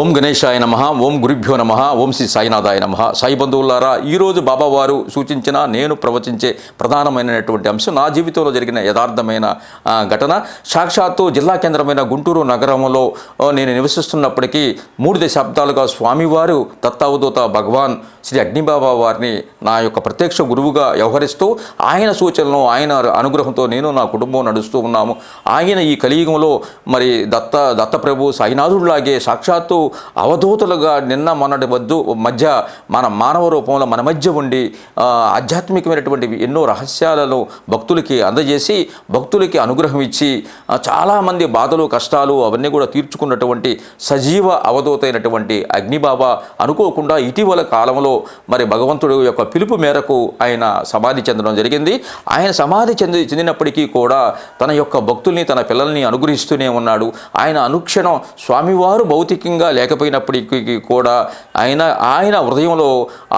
ఓం గణేశాయ నమ ఓం గురుభ్యో నమ ఓం శ్రీ సాయినాథాయ నమ. సాయి బంధువులారా ఈరోజు బాబావారు సూచించిన నేను ప్రవచించే ప్రధానమైనటువంటి అంశం నా జీవితంలో జరిగిన యథార్థమైన ఘటన. సాక్షాత్తు జిల్లా కేంద్రమైన గుంటూరు నగరంలో నేను నివసిస్తున్నప్పటికీ మూడు దశాబ్దాలుగా స్వామివారు దత్తావధూత భగవాన్ శ్రీ అగ్నిబాబా వారిని నా యొక్క ప్రత్యక్ష గురువుగా వ్యవహరిస్తూ ఆయన సూచనలు ఆయన అనుగ్రహంతో నేను నా కుటుంబం నడుస్తూ ఉన్నాము. ఆయన ఈ కలియుగంలో మరి దత్త దత్తప్రభు సాయినాథుడిలాగే సాక్షాత్తు అవధూతలుగా నిన్న మొన్నటి వద్దు మధ్య మన మానవ రూపంలో మన మధ్య ఉండి ఆధ్యాత్మికమైనటువంటి ఎన్నో రహస్యాలను భక్తులకి అందజేసి భక్తులకి అనుగ్రహం ఇచ్చి చాలామంది బాధలు కష్టాలు అవన్నీ కూడా తీర్చుకున్నటువంటి సజీవ అవధూత అయినటువంటి అగ్నిబాబా అనుకోకుండా ఇటీవల కాలంలో మరి భగవంతుడు యొక్క పిలుపు మేరకు ఆయన సమాధి చెందడం జరిగింది. ఆయన సమాధి చెంది చెందినప్పటికీ కూడా తన యొక్క భక్తుల్ని తన పిల్లల్ని అనుగ్రహిస్తూనే ఉన్నాడు. ఆయన అనుక్షణం స్వామివారు భౌతికంగా లేకపోయినప్పటికీ కూడా ఆయన ఆయన హృదయంలో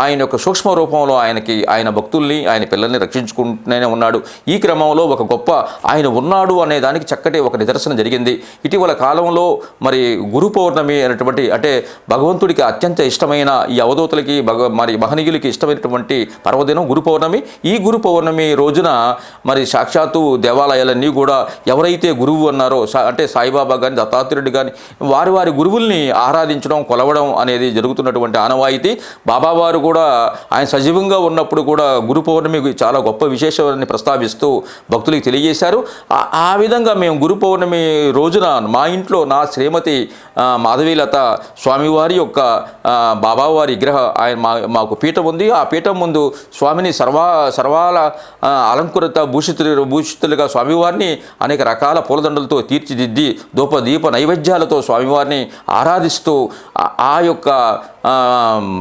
ఆయన యొక్క సూక్ష్మ రూపంలో ఆయనకి ఆయన భక్తుల్ని ఆయన పిల్లల్ని రక్షించుకుంటూనే ఉన్నాడు. ఈ క్రమంలో ఒక గొప్ప ఆయన ఉన్నాడు అనే దానికి చక్కటి ఒక నిదర్శనం జరిగింది. ఇటీవల కాలంలో మరి గురు పౌర్ణమి అనేటువంటి అంటే భగవంతుడికి అత్యంత ఇష్టమైన ఈ అవధూతలకి భగ మరి మహనీయులకి ఇష్టమైనటువంటి పర్వదినం గురు పౌర్ణమి. ఈ గురు పౌర్ణమి రోజున మరి సాక్షాత్తు దేవాలయాలన్నీ కూడా ఎవరైతే గురువు అన్నారో అంటే సాయిబాబా కానీ దత్తాత్రేయుడు కానీ వారి వారి గురువుల్ని ఆరాధించడం కొలవడం అనేది జరుగుతున్నటువంటి ఆనవాయితీ. బాబావారు కూడా ఆయన సజీవంగా ఉన్నప్పుడు కూడా గురు పౌర్ణమి చాలా గొప్ప విశేషాన్ని ప్రస్తావిస్తూ భక్తులకు తెలియజేశారు. ఆ- విధంగా మేము గురు పౌర్ణమి రోజున మా ఇంట్లో నా శ్రీమతి మాధవీలత స్వామివారి యొక్క బాబావారి విగ్రహ ఆయన మా మాకు పీఠం ఉంది. ఆ పీఠం ముందు స్వామిని సర్వా సర్వాల అలంకృత భూషితులు భూషితులుగా స్వామివారిని అనేక రకాల పూలదండలతో తీర్చిదిద్ది ధూప దీప నైవేద్యాలతో స్వామివారిని ఆరాధి ఆరాధిస్తూ ఆ- యొక్క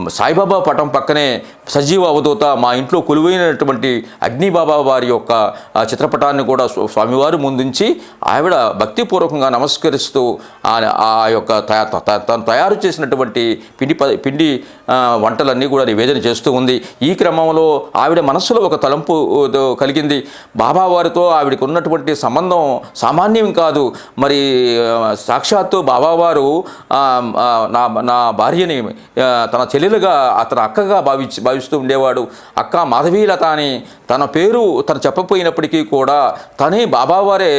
సాయిబాబా పటం పక్కనే సజీవ అవధూత మా ఇంట్లో కొలువైనటువంటి అగ్నిబాబా వారి యొక్క చిత్రపటాన్ని కూడా స్వామివారు ముందుంచి ఆవిడ భక్తిపూర్వకంగా నమస్కరిస్తూ ఆ ఆ యొక్క త- తను తయారు చేసినటువంటి పిండి ప- పిండి వంటలన్నీ కూడా నివేదన చేస్తూ ఉంది. ఈ క్రమంలో ఆవిడ మనస్సులో ఒక తలంపు కలిగింది. బాబా వారితో ఉన్నటువంటి సంబంధం సామాన్యం కాదు. మరి సాక్షాత్తు బాబావారు నా నా భార్యని తన చెల్లెలుగా అతను అక్కగా భావించి భావిస్తూ ఉండేవాడు. అక్క మాధవీలత అని తన పేరు తను చెప్పపోయినప్పటికీ కూడా తనే బాబావారే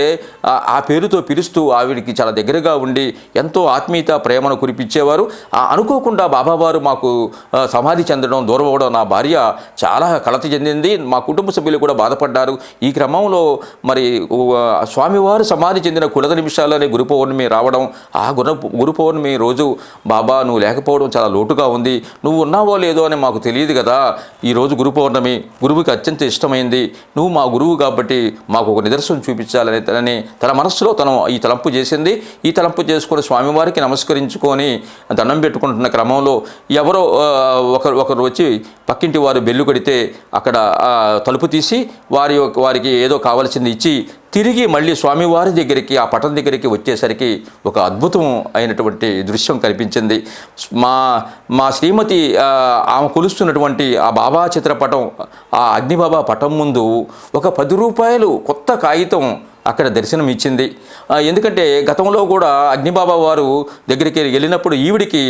ఆ పేరుతో పిలుస్తూ ఆవిడికి చాలా దగ్గరగా ఉండి ఎంతో ఆత్మీయత ప్రేమను కురిపించేవారు. ఆ అనుకోకుండా బాబావారు మాకు సమాధి చెందడం దూరం అవ్వడం నా భార్య చాలా కలత చెందింది. మా కుటుంబ సభ్యులు కూడా బాధపడ్డారు. ఈ క్రమంలో మరి స్వామివారు సమాధి చెందిన కులత నిమిషాలనే గురు పౌర్ణమి రావడం ఆ గురు గురు పౌర్ణమి రోజు బాబా నువ్వు లేకపోవడం చాలా లోటుగా ఉంది. నువ్వు ఉన్నావో లేదో అని మాకు తెలియదు కదా. ఈ రోజు గురు పౌర్ణమి గురువుకి అత్యంత ఇష్టమైంది. నువ్వు మా గురువు కాబట్టి మాకు ఒక నిదర్శనం చూపించాలని తనని తన మనస్సులో తను ఈ తలంపు చేసింది. ఈ తలంపు చేసుకుని స్వామివారికి నమస్కరించుకొని దండం పెట్టుకుంటున్న క్రమంలో ఎవరో ఒకరు ఒకరు వచ్చి పక్కింటి వారు బెల్లు కొడితే అక్కడ తలుపు తీసి వారి యొక్క- వారికి ఏదో కావాల్సింది ఇచ్చి తిరిగి మళ్ళీ స్వామివారి దగ్గరికి ఆ పటం దగ్గరికి వచ్చేసరికి ఒక అద్భుతం అయినటువంటి దృశ్యం కనిపించింది. మా మా శ్రీమతి ఆమె కొలుస్తున్నటువంటి ఆ బాబా చిత్రపటం ఆ అగ్నిబాబా పటం ముందు ఒక పది రూపాయలు కొత్త కాగితం అక్కడ దర్శనం ఇచ్చింది. ఎందుకంటే గతంలో కూడా అగ్నిబాబా వారు దగ్గరికి వెళ్ళినప్పుడు ఈవిడికి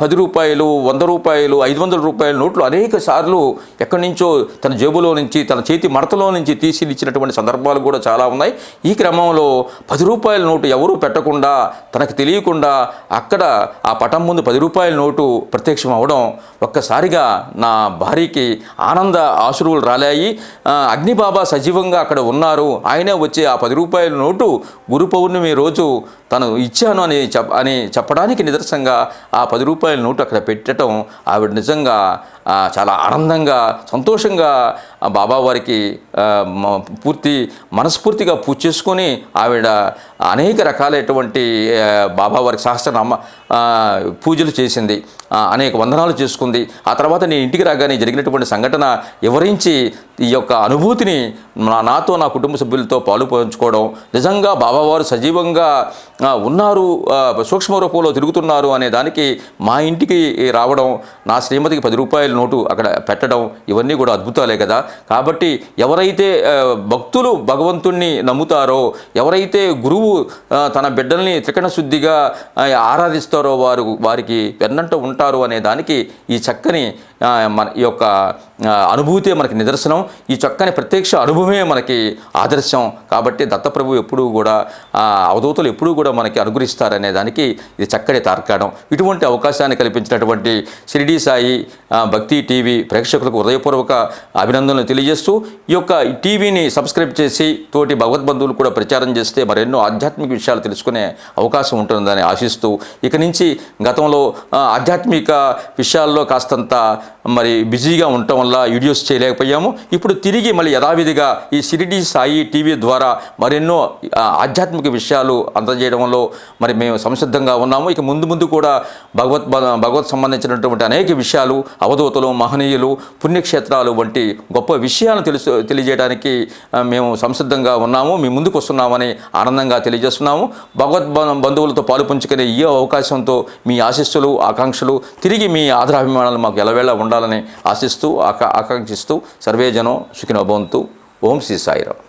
పది రూపాయలు వంద రూపాయలు ఐదు వందల రూపాయల నోట్లు అనేక సార్లు ఎక్కడి నుంచో తన జేబులో నుంచి తన చేతి మడతలో నుంచి తీసి ఇచ్చినటువంటి సందర్భాలు కూడా చాలా ఉన్నాయి. ఈ క్రమంలో పది రూపాయల నోటు ఎవరూ పెట్టకుండా తనకు తెలియకుండా అక్కడ ఆ పటం ముందు పది రూపాయల నోటు ప్రత్యక్షం అవడం ఒక్కసారిగా నా భార్యకి ఆనంద ఆశురువులు రాలాయి. అగ్నిబాబా సజీవంగా అక్కడ ఉన్నారు. ఆయనే వచ్చి ఆ పది రూపాయల నోటు గురు పౌర్ణమి రోజు తను ఇచ్చాను అని చెప్ అని చెప్పడానికి నిదర్శనంగా ఆ పది రూపాయల నోటు అక్కడ పెట్టడం ఆవిడ నిజంగా చాలా ఆనందంగా సంతోషంగా బాబా వారికి పూర్తి మనస్ఫూర్తిగా పూజ చేసుకొని ఆవిడ అనేక రకాలైనటువంటి బాబావారికి బాబా వారికి సహస్రనామ పూజలు చేసింది. అనేక వందనాలు చేసుకుంది. ఆ తర్వాత నేను ఇంటికి రాగానే జరిగినటువంటి సంఘటన వివరించి ఈ యొక్క అనుభూతిని నా నాతో నా కుటుంబ సభ్యులతో పాలు పంచుకోవడం నిజంగా బాబావారు సజీవంగా ఉన్నారు సూక్ష్మ రూపంలో తిరుగుతున్నారు అనే దానికి మా ఇంటికి రావడం నా శ్రీమతికి పది రూపాయల నోటు అక్కడ పెట్టడం ఇవన్నీ కూడా అద్భుతాలే కదా. కాబట్టి ఎవరైతే భక్తులు భగవంతుణ్ణి నమ్ముతారో ఎవరైతే గురువు తన బిడ్డల్ని త్రికణ శుద్ధిగా ఆరాధిస్తారో వారు వారికి వెన్నంట ఉంటారు అనే దానికి ఈ చక్కని మన ఈ యొక్క అనుభూతే మనకి నిదర్శనం. ఈ చక్కని ప్రత్యక్ష అనుభవమే మనకి ఆదర్శం. కాబట్టి దత్తప్రభు ఎప్పుడూ కూడా అవధూతలు ఎప్పుడూ కూడా మనకి అనుగ్రహిస్తారనే దానికి ఇది చక్కటి తార్కాణం. ఇటువంటి అవకాశాన్ని కల్పించినటువంటి షిరిడి సాయి భక్తి టీవీ ప్రేక్షకులకు హృదయపూర్వక అభినందనలు తెలియజేస్తూ ఈ యొక్క ఈ టీవీని సబ్స్క్రైబ్ చేసి తోటి భగవద్బంధువులు కూడా ప్రచారం చేస్తే మరెన్నో ఆధ్యాత్మిక విషయాలు తెలుసుకునే అవకాశం ఉంటుందని ఆశిస్తూ ఇక నుంచి గతంలో ఆధ్యాత్మిక విషయాల్లో కాస్తంత మరి బిజీగా ఉండటం వల్ల వీడియోస్ చేయలేకపోయాము. ఇప్పుడు తిరిగి మళ్ళీ యథావిధిగా ఈ సిరిడి సాయి టీవీ ద్వారా మరెన్నో ఆధ్యాత్మిక విషయాలు అందజేయడంలో మరి మేము సంసిద్ధంగా ఉన్నాము. ఇక ముందు ముందు కూడా భగవత్ భగవత్ సంబంధించినటువంటి అనేక విషయాలు అవధూతలు మహనీయులు పుణ్యక్షేత్రాలు వంటి గొప్ప విషయాలను తెలుసు తెలియజేయడానికి మేము సంసిద్ధంగా ఉన్నాము. మీ ముందుకు వస్తున్నామని ఆనందంగా తెలియజేస్తున్నాము. భగవద్ బంధువులతో పాలు పంచుకునే ఈ అవకాశంతో మీ ఆశీస్సులు ఆకాంక్షలు తిరిగి మీ ఆదరాభిమానాలు మాకు ఎలవేళ ఉండాలని ఆశిస్తూ ఆకా ఆకాంక్షిస్తూ సర్వేజనం సుఖినోభవంతు ఓం శ్రీ సాయిరావు